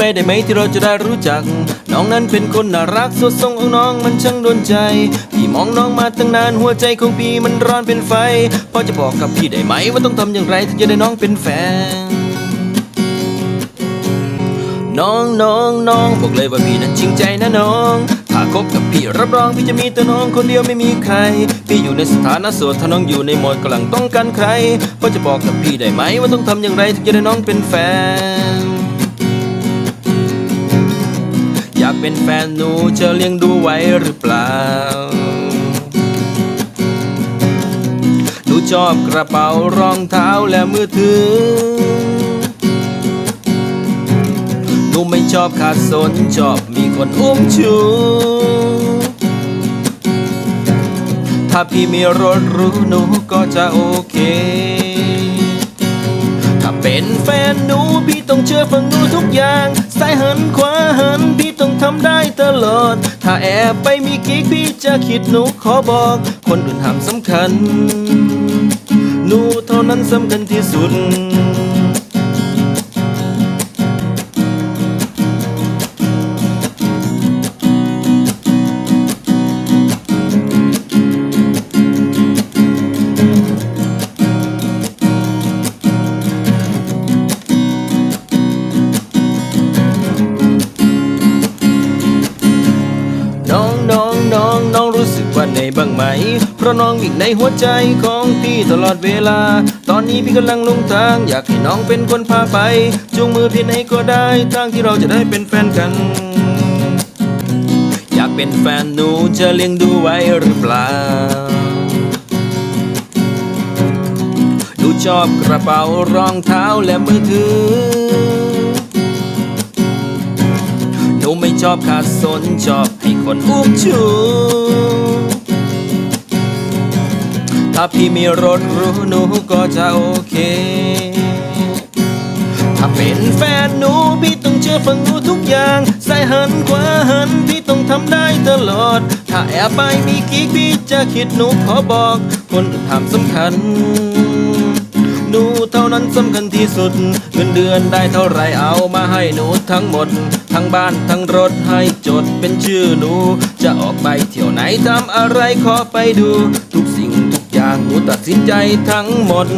ปไปได้ไหมที่เราจะได้รู้จัก น้องนั้นเป็นคนน่ารักสดทรงของน้องมันช่างโดนใจ พี่มองน้องมาตั้งนานหัวใจของพี่มันร้อนเป็นไฟ พอจะบอกกับพี่ได้ไหมว่าต้องทำอย่างไรถึงจะได้น้องเป็นแฟน น้องน้องน้องบอกเลยว่าพี่นั้นจริงใจนะน้องถ้าคบกับพี่รับรองพี่จะมีแต่น้องคนเดียวไม่มีใคร พี่อยู่ในสถานะโสดถ้าน้องอยู่ในโหมดกำลังต้องการใครพอจะบอกกับพี่ได้ไหมว่าต้องทำอย่างไรถึงจะได้น้องเป็นแฟน เป็นแฟนหนูจะเลี้ยงดูไว้หรือเปล่า หนูชอบกระเป๋ารองเท้าและมือถือ หนูไม่ชอบขาดสนชอบมีคนอุ้มชูถ้าพี่มีรถรู้หนูก็จะโอเค ถ้าเป็นแฟนหนูพี่ต้องเชื่อฟังหนูทุกอย่าง หันขวาหันพี่ต้องทำได้ตลอด ถ้าแอบไปมีกิ๊กพี่จะคิดหนูขอบอก คนอื่นห้ามสำคัญ หนูเท่านั้นสำคัญที่สุด้าเหนื่อยบ้างไหม เพราะน้องวิ่ในหัวใจของพี่ตลอดเวลา ตอนนี้พี่กำลังลงทาง อยากให้น้องเป็นคนพาไป จูงมือพี่ไหนก็ได้ ทางที่เราจะได้เป็นแฟนกัน อยากเป็นแฟนหนูจะเลี้ยงดูไว้หรือเปล่าหนูชอบกระเป๋ารองเท้าและมือถือหนูไม่ชอบขาดสนชอบให้คนอุ้มชู ถ้าพี่มีรถรู้หนูก็จะโอเค ถ้าเป็นแฟนหนูพี่ต้องเชื่อฟังหนูทุกอย่างซ้ายหันขวาหันพี่ต้องทำได้ตลอด ถ้าแอบไปมีกิ๊กพี่จะคิดหนูขอบอกคนอื่นถามสำคัญหนูเท่านั้นสำคัญที่สุด เงินเดือนได้เท่าไรเอามาให้หนูทั้งหมด ทั้งบ้านทั้งรถให้จดเป็นชื่อหนู จะออกไปเที่ยวไหนทำอะไรขอไปดู ทุก อย่างหนูตัดสินใจทั้งหมด